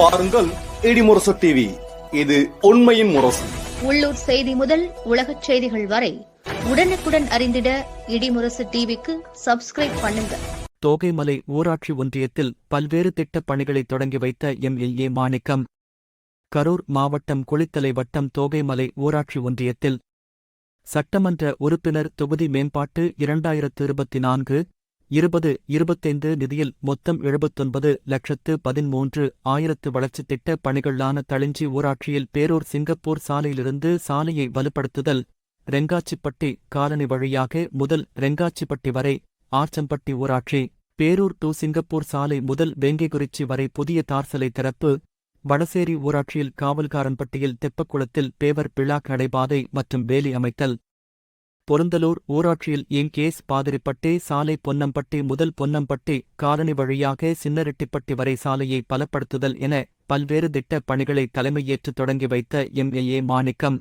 பாருங்கள் இடிமுரசு டிவி இது உண்மையின் முரசு. உள்ளூர் செய்தி முதல் உலகச் செய்திகள் வரை உடனுக்குடன் அறிந்திட இடிமுரசு டிவிக்கு சப்ஸ்கிரைப் பண்ணுங்க. தோகைமலை ஊராட்சி ஒன்றியத்தில் பல்வேறு திட்டப் பணிகளை தொடங்கி வைத்த எம்எல்ஏ மாணிக்கம். கரூர் மாவட்டம் குளித்தலை வட்டம் தோகைமலை ஊராட்சி ஒன்றியத்தில் சட்டமன்ற உறுப்பினர் தொகுதி மேம்பாட்டு இரண்டாயிரத்து இருபத்தி நான்கு இருபது இருபத்தைந்து நிதியில் மொத்தம் எழுபத்தொன்பது லட்சத்து பதிமூன்று ஆயிரத்து வளர்ச்சித் திட்ட பணிகளான தளிஞ்சி ஊராட்சியில் பேரூர் சிங்கப்பூர் சாலையிலிருந்து சாலையை வலுப்படுத்துதல் ரெங்காச்சிப்பட்டி காலனி வழியாக முதல் ரெங்காச்சிப்பட்டி வரை ஆர்ச்சம்பட்டி ஊராட்சி பேரூர் டு சிங்கப்பூர் சாலை முதல் வேங்கைக்குறிச்சி வரை புதிய தார்சலை திறப்பு வடசேரி ஊராட்சியில் காவல்காரன்பட்டியில் தெப்பக்குளத்தில் பேவர் பிளாக் நடைபாதை மற்றும் வேலி அமைத்தல் பொருந்தலூர் ஊராட்சியில் இங்கேஸ் பாதிரிப்பட்டி சாலை பொன்னம்பட்டி முதல் பொன்னம்பட்டி காலனி வழியாக சின்னரெட்டிப்பட்டி வரை சாலையை பலப்படுத்துதல் என பல்வேறு திட்டப் பணிகளை தலைமையேற்று தொடங்கி வைத்த எம்ஏஏ மாணிக்கம்.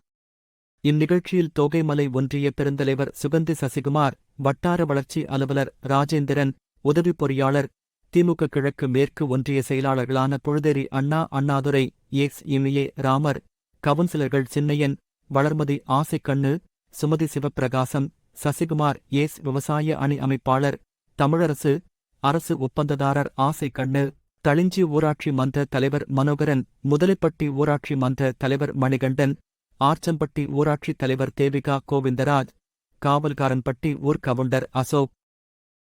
இந்நிகழ்ச்சியில் தோகைமலை ஒன்றிய பெருந்தலைவர் சுகந்தி சசிகுமார் வட்டார வளர்ச்சி அலுவலர் ராஜேந்திரன் உதவி பொறியாளர் திமுக கிழக்கு மேற்கு ஒன்றிய செயலாளர்களான புழுதேரி அண்ணா அண்ணாதுரை எக்ஸ் இமியே ராமர் கவுன்சிலர்கள் சின்னையன் வளர்மதி ஆசைக்கண்ணு சுமதி சிவப்பிரகாசம் சசிகுமார் ஏஸ் விவசாய அணி அமைப்பாளர் தமிழரசு அரசு ஒப்பந்ததாரர் ஆசை கண்ணு தளிஞ்சி ஊராட்சி மன்ற தலைவர் மனோகரன் முதலிப்பட்டி ஊராட்சி மன்ற தலைவர் மணிகண்டன் ஆர்ச்சம்பட்டி ஊராட்சி தலைவர் தேவிகா கோவிந்தராஜ் காவல்காரன்பட்டி ஊர் கவுண்டர் அசோக்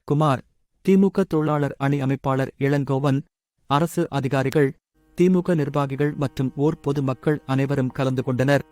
குமார் திமுக தொழிலாளர் அணி அமைப்பாளர் இளங்கோவன் அரசு அதிகாரிகள் திமுக நிர்வாகிகள் மற்றும் ஊர் பொதுமக்கள் அனைவரும் கலந்து கொண்டனர்.